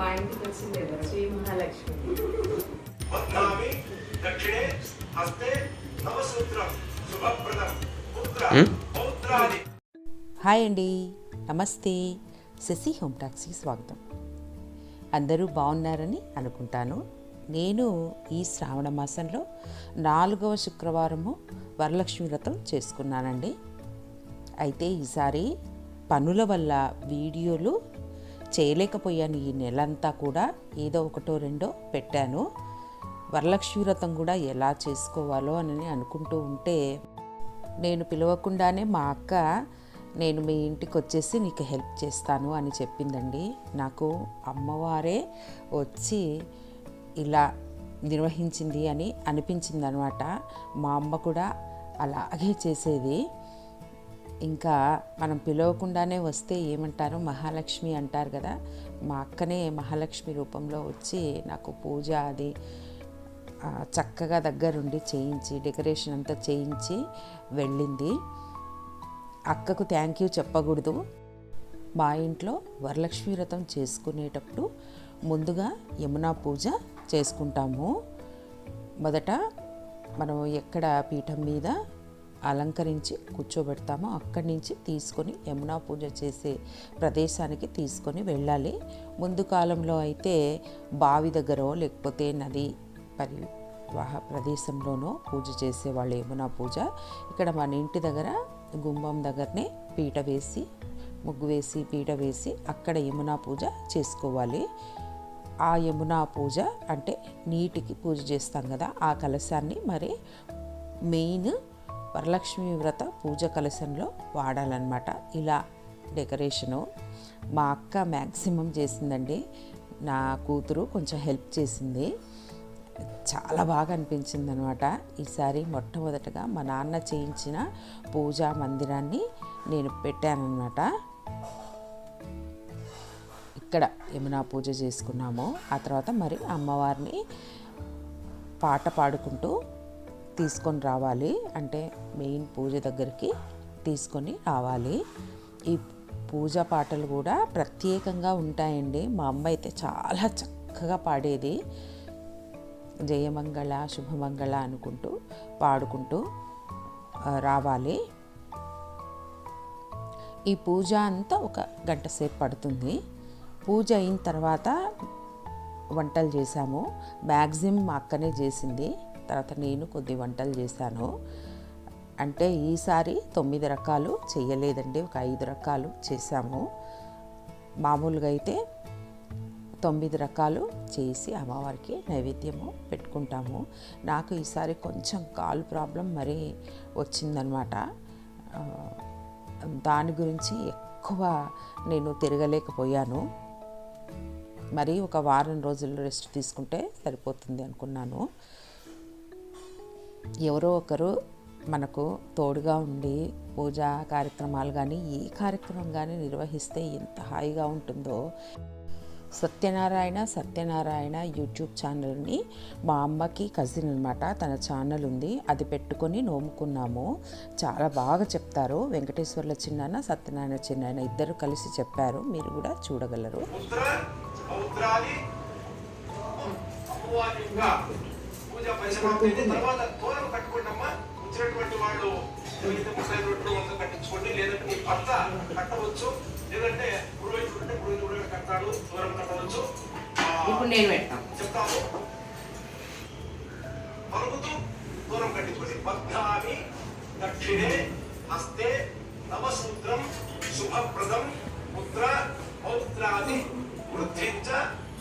మా ఇంటికి వచ్చింది ఎవరు శ్రీ మహాలక్ష్మి వద్నామి దక్షిణే హస్తే నవసూత్రం శుభప్రదం పుత్ర పౌత్రాది. హాయ్ అండి నమస్తే. శశి హోమ్ టాక్స్కి స్వాగతం. అందరూ బాగున్నారని అనుకుంటాను. నేను ఈ శ్రావణ మాసంలో నాలుగవ శుక్రవారము వరలక్ష్మి వ్రతం చేసుకున్నానండి. అయితే ఈసారి పనుల వల్ల వీడియోలు చేయలేకపోయాను ఈ నెలంతా కూడా. ఏదో ఒకటో రెండో పెట్టాను. వరలక్ష్మి వ్రతం కూడా ఎలా చేసుకోవాలో అని అనుకుంటూ ఉంటే నేను పిలవకుండానే మా అక్క నేను మీ ఇంటికి వచ్చేసి నీకు హెల్ప్ చేస్తాను అని చెప్పిందండి. నాకు అమ్మవారే వచ్చి ఇలా నిర్వహించింది అని అనిపించింది అనమాట మా అమ్మ కూడా అలాగే చేసేది. ఇంకా మనం పిలవకుండానే వస్తే ఏమంటారు? మహాలక్ష్మి అంటారు కదా? మా అక్కనే మహాలక్ష్మి రూపంలో వచ్చి నాకు పూజ అది చక్కగా దగ్గరుండి చేయించి డెకరేషన్ అంతా చేయించి వెళ్ళింది. అక్కకు థ్యాంక్ యూ చెప్పకూడదు. మా ఇంట్లో వరలక్ష్మి వ్రతం చేసుకునేటప్పుడు ముందుగా యమునా పూజ చేసుకుంటాము. మొదట మనం ఎక్కడ పీఠం మీద అలంకరించి కూర్చోబెడతామో. అక్కడి నుంచి తీసుకొని యమునా పూజ చేసే ప్రదేశానికి తీసుకొని వెళ్ళాలి. ముందు కాలంలో అయితే బావి దగ్గర లేకపోతే నది పరివాహ ప్రదేశంలోనో పూజ చేసేవాళ్ళు యమునా పూజ. ఇక్కడ మన ఇంటి దగ్గర గుమ్మం దగ్గరనే పీట వేసి ముగ్గు వేసి పీట వేసి అక్కడ యమునా పూజ చేసుకోవాలి. ఆ యమునా పూజ అంటే నీటికి పూజ చేస్తాం కదా ఆ కలశాన్ని మరి మెయిన్ వరలక్ష్మి వ్రత పూజ కలశంలో వాడాలన్నమాట. ఇలా డెకరేషను మా అక్క మ్యాక్సిమం చేసిందండి. నా కూతురు కొంచెం హెల్ప్ చేసింది. చాలా బాగా అనిపించింది అనమాట ఈసారి మొట్టమొదటగా మా నాన్న చేయించిన పూజా మందిరాన్ని నేను పెట్టానన్నమాట. ఇక్కడ యమునా పూజ చేసుకున్నాము. ఆ తర్వాత మరి అమ్మవారిని పాట పాడుకుంటూ తీసుకొని రావాలి. అంటే మెయిన్ పూజ దగ్గరికి తీసుకొని రావాలి. ఈ పూజ పాటలు కూడా ప్రత్యేకంగా ఉంటాయండి. మా అమ్మ అయితే చాలా చక్కగా పాడేది. జయమంగళ శుభమంగళ అనుకుంటూ పాడుకుంటూ రావాలి. ఈ పూజ అంతా ఒక గంట సేపు పడుతుంది. పూజ అయిన తర్వాత వంటలు చేశాము. మ్యాక్సిమం మా అక్కనే చేసింది. తర్వాత నేను కొద్ది వంటలు చేశాను. అంటే ఈసారి తొమ్మిది రకాలు చేయలేదండి. ఒక ఐదు రకాలు చేశాము. మామూలుగా అయితే తొమ్మిది రకాలు చేసి అమ్మవారికి నైవేద్యము పెట్టుకుంటాము. నాకు ఈసారి కొంచెం కాలు ప్రాబ్లం మరీ వచ్చిందనమాట. దాని గురించి ఎక్కువ నేను తిరగలేకపోయాను. మరి ఒక వారం రోజుల్లో రెస్ట్ తీసుకుంటే సరిపోతుంది అనుకున్నాను. ఎవరో ఒకరు మనకు తోడుగా ఉండి పూజా కార్యక్రమాలు కానీ ఏ కార్యక్రమం కానీ నిర్వహిస్తే ఎంత హాయిగా ఉంటుందో. సత్యనారాయణ సత్యనారాయణ యూట్యూబ్ ఛానల్ని మా అమ్మకి కజిన్ అనమాట తన ఛానల్ ఉంది. అది పెట్టుకొని నోముకున్నాము. చాలా బాగా చెప్తారు. వెంకటేశ్వర్ల చిన్నాన్న సత్యనారాయణ చిన్నాయన ఇద్దరు కలిసి చెప్పారు. మీరు కూడా చూడగలరు. పూజ అయిన తర్వాత తోరం కట్టుకోండమ్మా వచ్చినటువంటి వాళ్ళు ఎవరైతే ముప్పై రొట్టెలు వంద కట్టించుకోండి లేదంటే మీ భర్త కట్టవచ్చు లేదంటే పురోహితుడు ఉంటే పురోహితుడు కట్టాడు తోరం కట్టవచ్చు. ఇప్పుడు నేను పెడతాను. చెప్తాము పలుకుతూ దూరం కట్టించుకోండి. బద్ధామి దక్షిణే హస్తే నవసూత్రం శుభప్రదం పుత్ర పౌత్రాది వృద్ధించ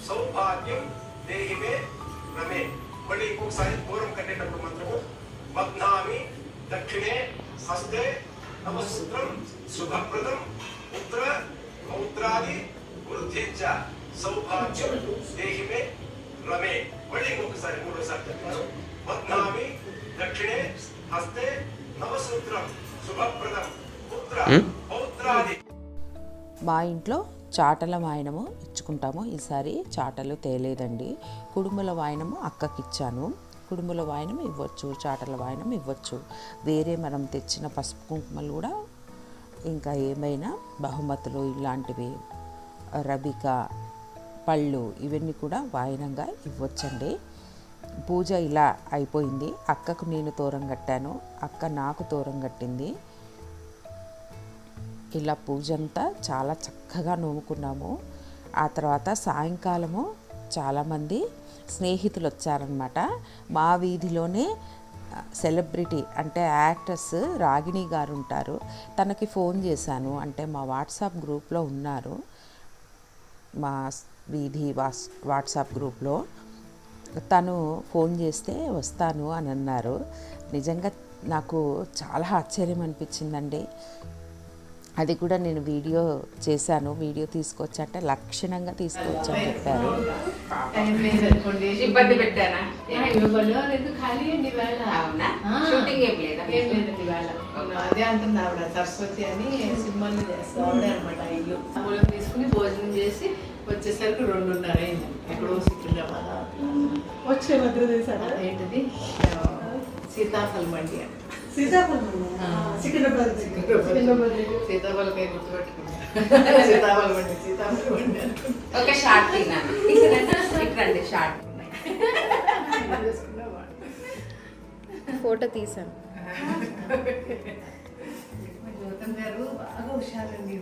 సౌభాగ్యం దేహిమే రమే. మళ్ళీ ఇంకొకసారి దూరం కట్టేటప్పుడు మంత్రము బద్ధామి దక్షిణే హస్తే నవసూత్రం శుభప్రదం పుత్ర పౌత్రాది వృద్ధించ సౌభాగ్యం దేహిమే రమే. మళ్ళీ ఇంకొకసారి మూడోసారి చెప్తాను. బద్నామి దక్షిణే హస్తే నవసూత్రం శుభప్రదం పుత్ర పౌత్రాది. మా ఇంట్లో చాటల వాయనము ఇచ్చుకుంటాము. ఈసారి చాటలు తేలేదండి. కుడుముల వాయనము అక్కకి ఇచ్చాను కుడుముల వాయనం ఇవ్వచ్చు చాటల వాయనం ఇవ్వచ్చు. వేరే మనం తెచ్చిన పసుపు కుంకుమలు కూడా ఇంకా ఏమైనా బహుమతులు ఇలాంటివి రబిక పళ్ళు ఇవన్నీ కూడా వాయినంగా ఇవ్వచ్చండి. పూజ ఇలా అయిపోయింది. అక్కకు నేను తోరం కట్టాను. అక్క నాకు తోరం కట్టింది. ఇలా పూజ అంతా చాలా చక్కగా నోముకున్నాము. ఆ తర్వాత సాయంకాలము చాలామంది స్నేహితులు వచ్చారనమాట మా వీధిలోనే సెలబ్రిటీ అంటే యాక్టర్స్ రాగిణి గారు ఉంటారు తనకి ఫోన్ చేశాను. అంటే మా వాట్సాప్ గ్రూప్లో ఉన్నారు. మా వీధి వాస్ వాట్సాప్ గ్రూప్లో. తను ఫోన్ చేస్తే వస్తాను అని అన్నారు నిజంగా నాకు చాలా ఆశ్చర్యం అనిపించిందండి అది కూడా నేను వీడియో చేశాను. వీడియో తీసుకొచ్చి అంటే లక్షణంగా తీసుకొచ్చి అని చెప్పారు. ఇబ్బంది పెట్టానా? అదే అంటుంది ఆవిడ. సరస్వతి అని సినిమాలు చేస్తారు ఆవిడే అనమాట ఇల్లు. మూలం తీసుకుని భోజనం చేసి వచ్చేసరికి రెండున్నర అయింది. ఎక్కడో సికింద్రాబాద్. వచ్చే చేశారా ఏంటిది సీతాఫల్ మండి అంట. సీతాఫలం సీతాఫల్ ఒక షార్ట్ తిన్నాను షార్ట్. ఫోటో తీసాను. మా జ్యోతం గారు బాగా హుషారండి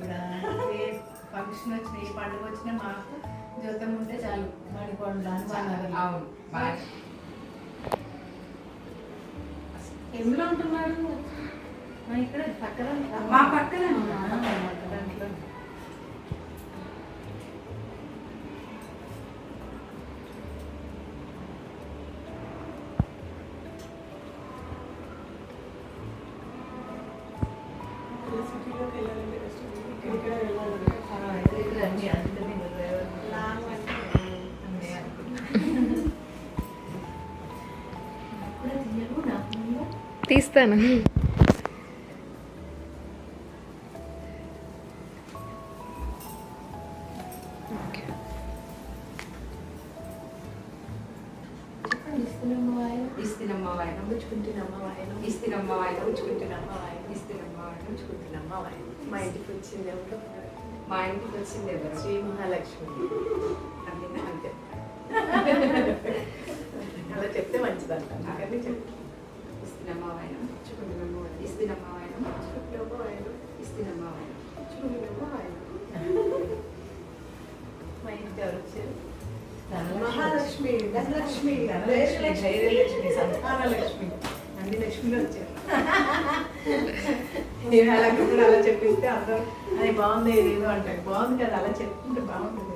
ఏ ఫంక్షన్ వచ్చినా ఏ పండుగ వచ్చినా మాకు జ్యోతం ఉంటే చాలు. మడికొండ అని అన్నారు అవును బాగా ఎందులో ఉంటున్నారు? మా ఇక్కడ పక్కన మా పక్కన దాంట్లో. సిటీలోకి ఆయన మా ఇంటికి వచ్చింది ఎవరు? మా ఇంటికి వచ్చింది ఎవరు? శ్రీ మహాలక్ష్మి. ధనలక్ష్మి. ధైర్యలక్ష్మి సంతానలక్ష్మి అన్ని లక్ష్మిలో వచ్చారు ఇవాళ కూడా అలా చెప్పిస్తే అందరూ అది బాగుంది ఏదో అంటారు. బాగుంది కదా అలా చెప్తుంటే బాగుంటుంది?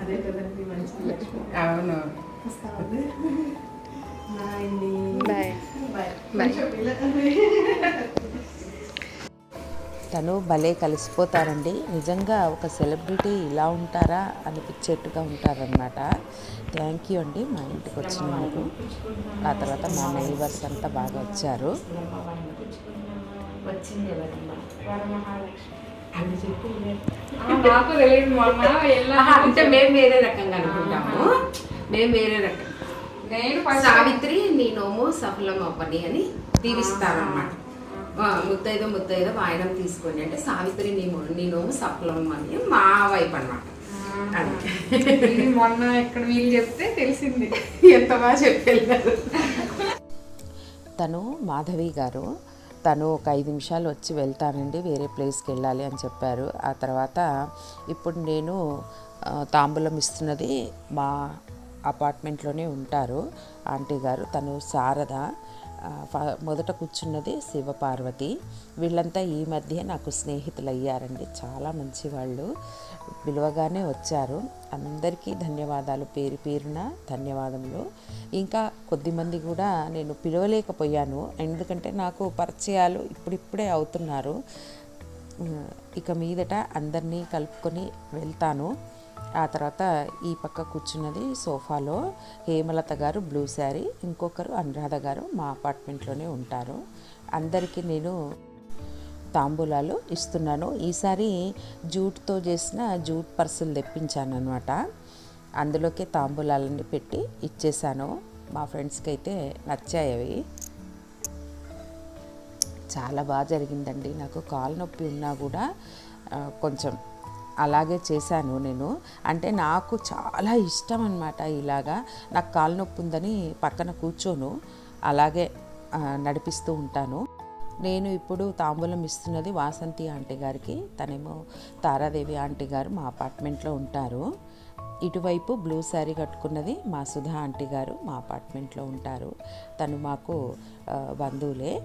అదే కదండి మంచి లక్ష్మి. అవును. Bye bye. బాయ్. తను భలే కలిసిపోతారండి. నిజంగా ఒక సెలబ్రిటీ ఇలా ఉంటారా అనిపించేట్టుగా ఉంటారనమాట థ్యాంక్ యూ అండి మా ఇంటికి వచ్చినందుకు. ఆ తర్వాత మా నైబర్స్ అంతా బాగా వచ్చారు. నాకు తెలియదు అంటే మేము వేరే రకంగా అనుకుంటాము. మేము వేరే రకం. నేను సావిత్రి నీ నోము సఫలం అవ్వని అని దీవిస్తారన్నమాట. ఆ, ముత్తైదో ముత్తైదో వాయనం తీసుకొని అంటే సావిత్రి నీ మొ- నీ నోము సఫలం అని మా వైపు అనమాట ఇది మొన్న ఇక్కడ వీళ్ళు చెప్తే తెలిసింది. ఎంత బాగా చెప్పారు తను మాధవి గారు తను ఒక ఐదు నిమిషాలు వచ్చి వెళ్తానండి వేరే ప్లేస్కి వెళ్ళాలి అని చెప్పారు. ఆ తర్వాత ఇప్పుడు నేను తాంబూలం ఇస్తున్నది మా అపార్ట్మెంట్లోనే ఉంటారు. ఆంటీ గారు తను శారద. మొదట కూర్చున్నది శివపార్వతి. వీళ్ళంతా ఈ మధ్య నాకు స్నేహితులు అయ్యారండి చాలా మంచి వాళ్ళు పిలువగానే వచ్చారు. అందరికీ ధన్యవాదాలు. పేరు పేరున ధన్యవాదములు. ఇంకా కొద్దిమంది కూడా నేను పిలవలేకపోయాను. ఎందుకంటే నాకు పరిచయాలు ఇప్పుడిప్పుడే అవుతున్నారు. ఇక మీదట అందరినీ కలుపుకొని వెళ్తాను. ఆ తర్వాత ఈ పక్క కూర్చున్నది సోఫాలో హేమలత గారు బ్లూ శారీ ఇంకొకరు అనురాధ గారు మా అపార్ట్మెంట్లోనే ఉంటారు. అందరికీ నేను తాంబూలాలు ఇస్తున్నాను. ఈసారి జూట్తో చేసిన జూట్ పర్సులు తెప్పించాను అనమాట అందులోకే తాంబూలాలన్నీ పెట్టి ఇచ్చేసాను మా ఫ్రెండ్స్కి అయితే నచ్చాయి అవి. చాలా బాగా జరిగిందండి. నాకు కాలు నొప్పి ఉన్నా కూడా కొంచెం అలాగే చేశాను నేను. అంటే నాకు చాలా ఇష్టం అనమాట ఇలాగా. నాకు కాలు నొప్పి ఉందని పక్కన కూర్చోను. అలాగే నడిపిస్తూ ఉంటాను. నేను ఇప్పుడు తాంబూలం ఇస్తున్నది వాసంతి ఆంటీ గారికి. తనేమో తారాదేవి ఆంటీ గారు మా అపార్ట్మెంట్లో ఉంటారు. ఇటువైపు బ్లూ శారీ కట్టుకున్నది మా సుధా ఆంటీ గారు మా అపార్ట్మెంట్లో ఉంటారు. తను మాకు బంధువులే.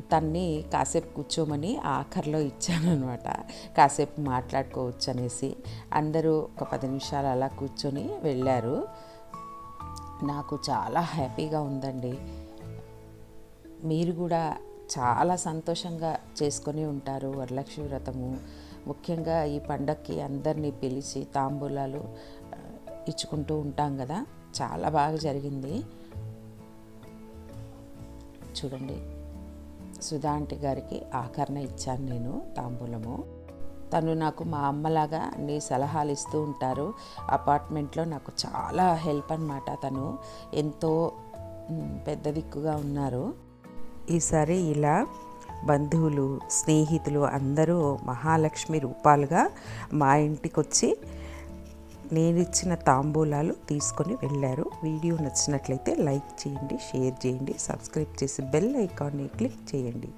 తన్ని కాసేపు కూర్చోమని ఆఖరిలో ఇచ్చానమాట కాసేపు మాట్లాడుకోవచ్చు అనేసి అందరూ ఒక పది నిమిషాలు అలా కూర్చొని వెళ్ళారు. నాకు చాలా హ్యాపీగా ఉందండి. మీరు కూడా చాలా సంతోషంగా చేసుకొని ఉంటారు వరలక్ష్మి వ్రతము. ముఖ్యంగా ఈ పండక్కి అందరినీ పిలిచి తాంబూలాలు ఇచ్చుకుంటూ ఉంటాం కదా. చాలా బాగా జరిగింది. చూడండి. సుధా గారికి ఆకరణ ఇచ్చాను నేను తాంబూలము. తను నాకు మా అమ్మలాగా అన్ని సలహాలు ఇస్తూ ఉంటారు. అపార్ట్మెంట్లో నాకు చాలా హెల్ప్ అనమాట తను. ఎంతో పెద్ద దిక్కుగా ఉన్నారు. ఈసారి ఇలా బంధువులు స్నేహితులు అందరూ మహాలక్ష్మి రూపాలుగా మా ఇంటికి వచ్చి నేను ఇచ్చిన తాంబూలాలు తీసుకొని వెళ్ళారు. వీడియో నచ్చినట్లయితే లైక్ చేయండి షేర్ చేయండి సబ్స్క్రైబ్ చేసి బెల్ ఐకాన్ని క్లిక్ చేయండి.